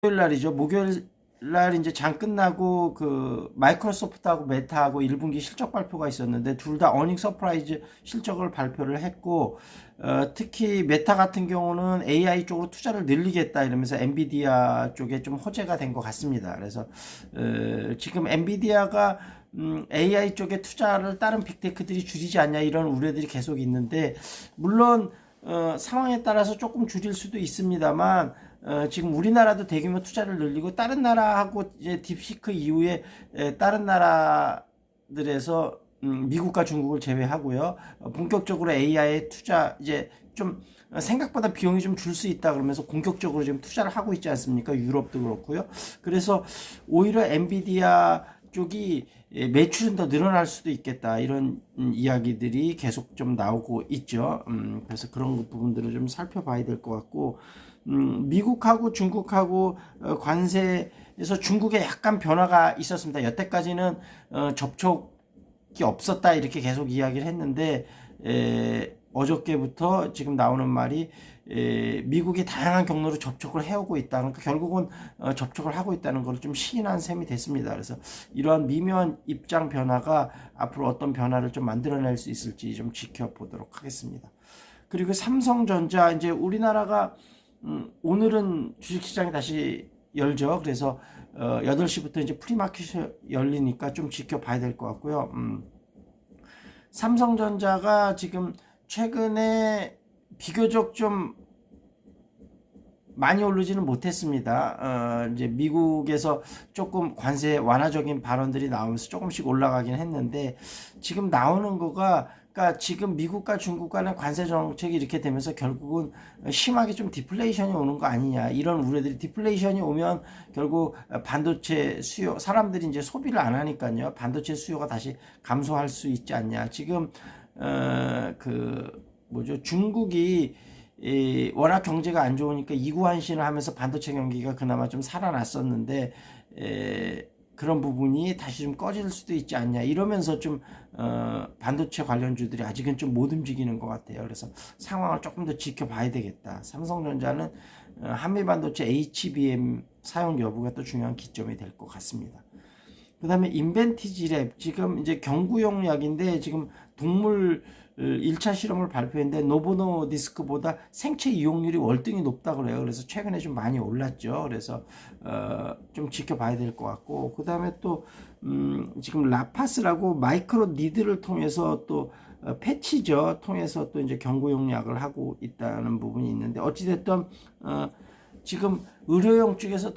목요일 날이죠. 목요일 날 이제 장 끝나고 그 마이크로소프트하고 메타하고 1분기 실적 발표가 있었는데 둘 다 어닝 서프라이즈 실적을 발표를 했고 어, 특히 메타 같은 경우는 AI 쪽으로 투자를 늘리겠다 이러면서 엔비디아 쪽에 좀 호재가 된 것 같습니다. 그래서 어, 지금 엔비디아가 음, AI 쪽에 투자를 다른 빅테크들이 줄이지 않냐 이런 우려들이 계속 있는데 물론 어, 상황에 따라서 조금 줄일 수도 있습니다만 어, 지금 우리나라도 대규모 투자를 늘리고 다른 나라하고 이제 딥시크 이후에 에, 다른 나라들에서 음, 미국과 중국을 제외하고요 어, 본격적으로 AI에 투자 이제 좀 생각보다 비용이 좀 줄 수 있다 그러면서 공격적으로 지금 투자를 하고 있지 않습니까? 유럽도 그렇고요. 그래서 오히려 엔비디아 쪽이 예, 매출은 더 늘어날 수도 있겠다 이런 음, 이야기들이 계속 좀 나오고 있죠. 음, 그래서 그런 부분들을 좀 살펴봐야 될 것 같고 음, 미국하고 중국하고 어, 관세에서 중국에 약간 변화가 있었습니다. 여태까지는 어, 접촉이 없었다 이렇게 계속 이야기를 했는데 에, 어저께부터 지금 나오는 말이 에, 미국이 다양한 경로로 접촉을 해오고 있다. 그러니까 결국은 어, 접촉을 하고 있다는 걸 좀 시인한 셈이 됐습니다. 그래서 이러한 미묘한 입장 변화가 앞으로 어떤 변화를 좀 만들어낼 수 있을지 좀 지켜보도록 하겠습니다. 그리고 삼성전자 이제 우리나라가 음, 오늘은 주식시장이 다시 열죠. 그래서 어, 8시부터 이제 프리마켓이 열리니까 좀 지켜봐야 될 것 같고요. 음, 삼성전자가 지금 최근에 비교적 좀 많이 오르지는 못했습니다. 어, 이제 미국에서 조금 관세 완화적인 발언들이 나오면서 조금씩 올라가긴 했는데 지금 나오는 거가 그러니까 지금 미국과 중국 간의 관세 정책이 이렇게 되면서 결국은 심하게 좀 디플레이션이 오는 거 아니냐. 이런 우려들이 디플레이션이 오면 결국 반도체 수요 사람들이 이제 소비를 안 하니까요. 반도체 수요가 다시 감소할 수 있지 않냐. 지금 어, 그 뭐죠 중국이 이 워낙 경제가 안 좋으니까 이구한신을 하면서 반도체 경기가 그나마 좀 살아났었는데 에, 그런 부분이 다시 좀 꺼질 수도 있지 않냐 이러면서 좀 어, 반도체 관련주들이 아직은 좀 못 움직이는 것 같아요. 그래서 상황을 조금 더 지켜봐야 되겠다. 삼성전자는 어, 한미 반도체 HBM 사용 여부가 또 중요한 기점이 될 것 같습니다. 그 다음에 인벤티지랩 지금 이제 경구용 약인데 지금 동물 1차 실험을 발표했는데 노보노 디스크보다 생체 이용률이 월등히 높다 그래요. 그래서 최근에 좀 많이 올랐죠. 그래서 어, 좀 지켜봐야 될 것 같고 그 다음에 또 음, 지금 라파스라고 마이크로 니드를 통해서 또 어, 패치죠 통해서 또 이제 경구용 약을 하고 있다는 부분이 있는데 어찌됐든 어, 지금 의료용 쪽에서